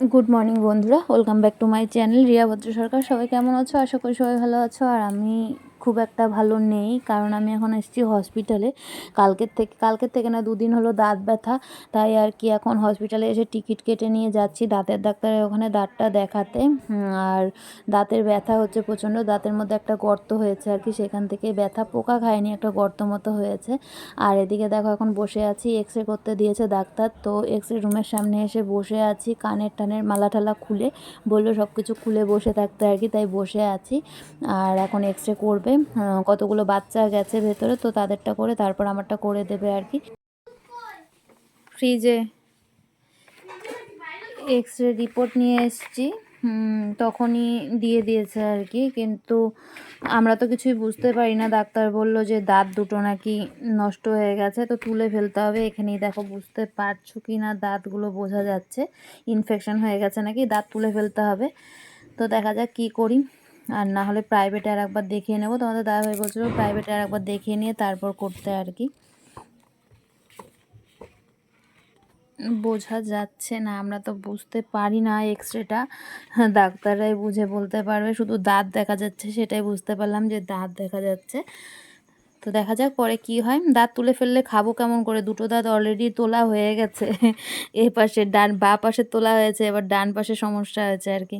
Good morning বন্ধুরা। Welcome back to my channel Riya Bhadra Sarkar. সবাই কেমন আছো? আশা করি সবাই ভালো আছো। আর আমি খুব একটা ভালো নেই। কারণ আমি এখন এসেছি হসপিটালে কালকের থেকে কালকের থেকে না, দুদিন হলো দাঁত ব্যথা। তাই আর কি এখন হসপিটালে এসে টিকিট কেটে নিয়ে যাচ্ছি। দাঁতের ডাক্তারের ওখানে দাঁতটা দেখাতে। আর দাঁতের ব্যথা হচ্ছে প্রচণ্ড। দাঁতের মধ্যে একটা গর্ত হয়েছে আর কি। সেখান থেকে ব্যথা পোকা খায়নি, একটা গর্ত মতো হয়েছে। আর এদিকে দেখো, এখন বসে আছি। এক্স রে করতে দিয়েছে ডাক্তার। তো এক্স রে রুমের সামনে এসে বসে আছি। কানের টানের মালা টালা খুলে বলল সব কিছু খুলে বসে থাকতে আর কি। তাই বসে আছি। আর এখন এক্স রে করবে। আহ, কতগুলো বাচ্চা গেছে ভেতরে তো তাদেরটা করে তারপর আমারটা করে দেবে আর কি। ফ্রিজে এক্স রে রিপোর্ট নিয়ে এসেছি। তখনই দিয়ে দিয়েছে আর কি। কিন্তু আমরা তো কিছুই বুঝতে পারি না। ডাক্তার বলল যে দাঁত দুটো নাকি নষ্ট হয়ে গেছে তো তুলে ফেলতে হবে। এখানেই দেখো বুঝতে পারছ কি না? দাঁতগুলো বোঝা যাচ্ছে। ইনফেকশন হয়ে গেছে নাকি? দাঁত তুলে ফেলতে হবে। তো দেখা যাক কী করি। আর না হলে প্রাইভেটে আর একবার দেখিয়ে নেব। তোমাদের দাদা ভাই বলছিল প্রাইভেটে আর একবার দেখিয়ে নিয়ে তারপর করতে আর কি। বোঝা যাচ্ছে না, আমরা তো বুঝতে পারি না এক্স রেটা ডাক্তাররাই বুঝে বলতে পারবে, শুধু দাঁত দেখা যাচ্ছে সেটাই বুঝতে পারলাম যে দাঁত দেখা যাচ্ছে। তো দেখা যাক পরে কি হয়। দাঁত তুলে ফেললে খাব কেমন করে? দুটো দাঁত অলরেডি তোলা হয়ে গেছে। এ পাশে ডান, বা পাশে তোলা হয়েছে, এবার ডান পাশে সমস্যা হয়েছে আর কি।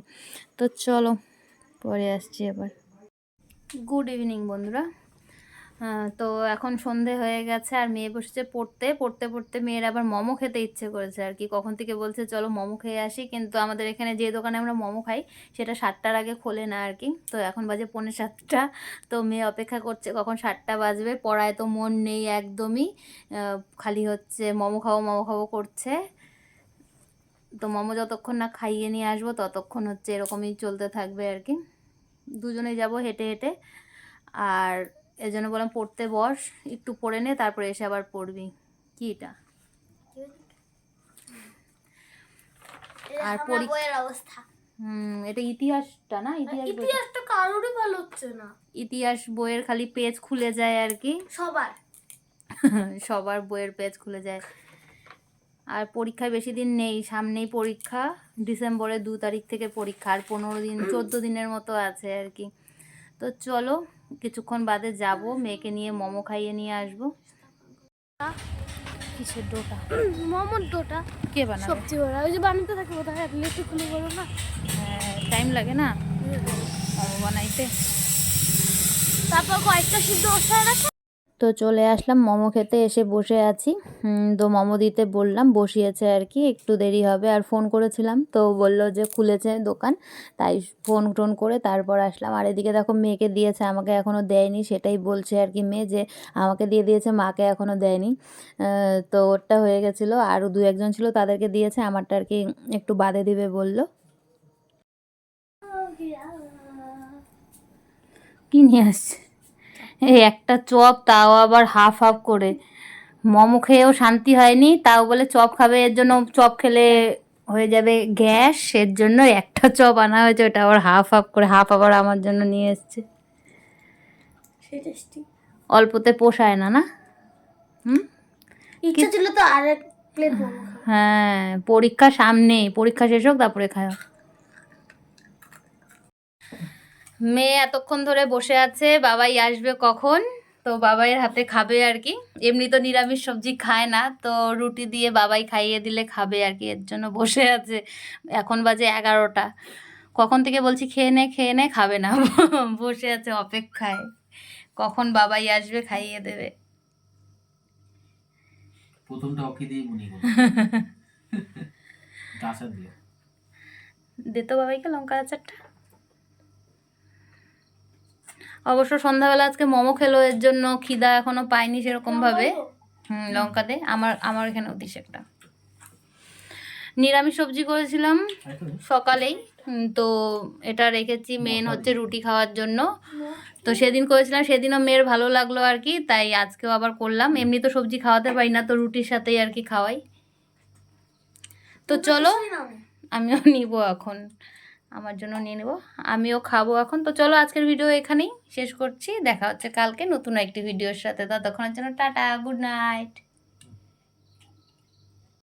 তো চলো পরে আসছি আবার। গুড ইভিনিং বন্ধুরা। তো এখন সন্ধে হয়ে গেছে আর মেয়ে বসেছে পড়তে। পড়তে পড়তে মেয়ের আবার মোমো খেতে ইচ্ছে করেছে আর কি। কখন থেকে বলছে, চলো মোমো খেয়ে আসি। কিন্তু আমাদের এখানে যে দোকানে আমরা মোমো খাই, সেটা সাতটার আগে খোলে না আর কি। তো এখন বাজে পৌনে সাতটা। তো মেয়ে অপেক্ষা করছে, কখন সাতটা বাজবে? পড়ায় তো মন নেই একদমই। খালি হচ্ছে মোমো খাব মোমো খাব করছে। তো মোমো যতক্ষণ না খাইয়ে নিয়ে আসব, ততক্ষণ হচ্ছে এরকমই চলতে থাকবে আর কি। দুজনেই যাব হেঁটে হেঁটে। আর এর জন্য বললাম পড়তে বস একটু পড়ে নে তারপরে এসে আবার পড়বি। কি এটা? আর অবস্থা। হুম এটা ইতিহাসটা না? ইতিহাস ইতিহাসটা কারোরই ভালো হচ্ছে না। ইতিহাস বইয়ের খালি পেজ খুলে যায় আর কি। সবার। সবার বইয়ের পেজ খুলে যায়। আর পরীক্ষায় বেশি দিন নেই সামনেই পরীক্ষা ডিসেম্বরের দু তারিখ থেকে পরীক্ষা আর পনেরো দিন চোদ্দ দিনের মতো আছে আর কি। তো চলো কিছুক্ষণ বাদে যাব মেয়েকে নিয়ে মোমো খাইয়ে নিয়ে আসব। কিসের ডোটা? মোমোর দোটা কে বানাবে? সবজি বড়া ওই যে বানাতে থাকে কোথায় আপনি একটু খুলে বলো না। টাইম লাগে না? মোমো বানাইতে। তারপর কয়েকটা সিদ্ধ বসায় রাখে। তো চলে আসলাম মোমো খেতে, এসে বসে আছি। তো মোমো দিতে বললাম, বসিয়েছে আর কি, একটু দেরি হবে। আর ফোন করেছিলাম, তো বলল যে খুলেছে দোকান, তাই ফোন টোন করে তারপর আসলাম। আর এদিকে দেখো মেয়েকে দিয়েছে, আমাকে এখনও দেয়নি, সেটাই বলছে আর কি মেয়ে যে আমাকে দিয়ে দিয়েছে, মাকে এখনও দেয়নি। তো ওরটা হয়ে গেছিল আরও দু একজন ছিল, তাদেরকে দিয়েছে, আমারটা আর কি একটু বাদে দিবে বলল। কি নিয়ে আসছে? একটা চপ তাও আবার হাফ হাফ করে। মোমো খেয়েও শান্তি হয়নি তাও বলে চপ খাবে এর জন্য চপ খেলে হয়ে যাবে গ্যাস এর জন্য একটা চপ আনা হয়েছে ওটা আবার হাফ হাফ করে হাফ আবার আমার জন্য নিয়ে এসছে। অল্পতে পোষায় না না? হুম? ইচ্ছা ছিল তো আরেক প্লেট হ্যাঁ পরীক্ষা সামনেই পরীক্ষা শেষ হোক তারপরে খাও মেয়ে এতক্ষণ ধরে বসে আছে বাবাই আসবে কখন? তো বাবাইয়ের হাতে খাবে আর কি। এমনি তো নিরামিষ সবজি খায় না তো রুটি দিয়ে বাবাই খাইয়ে দিলে খাবে আর কি এর জন্য বসে আছে। এখন বাজে এগারোটা। কখন থেকে বলছি খেয়ে নে খেয়ে নে খাবে না। বসে আছে অপেক্ষায়। কখন বাবাই আসবে খাইয়ে দেবে। প্রথমটা ওকে দিয়ে মনে দে তো বাবাইকে লঙ্কা আচারটা। অবশ্য সন্ধ্যাবেলা আজকে মোমো খেলো এর জন্য খিদা এখনও পাইনি সেরকম ভাবে। হুম লঙ্কা দে আমার আমার এখানেও দিস একটা। নিরামিষ সবজি করেছিলাম সকালেই। তো এটা রেখেছি মেন হচ্ছে রুটি খাওয়ার জন্য। তো সেদিন করেছিলাম সেদিনও মেয়ের ভালো লাগল আর কি তাই আজকেও আবার করলাম। এমনি তো সবজি খাওয়াতে পারি না তো রুটির সাথেই আর কি খাওয়াই। তো চলো আমিও নিব এখন। আমার জন্য নিয়ে নেব। আমিও খাব এখন। তো চলো আজকের ভিডিও এখানেই শেষ করছি। দেখা হচ্ছে কালকে নতুন একটি ভিডিওর সাথে। ততক্ষণের জন্য টাটা গুড নাইট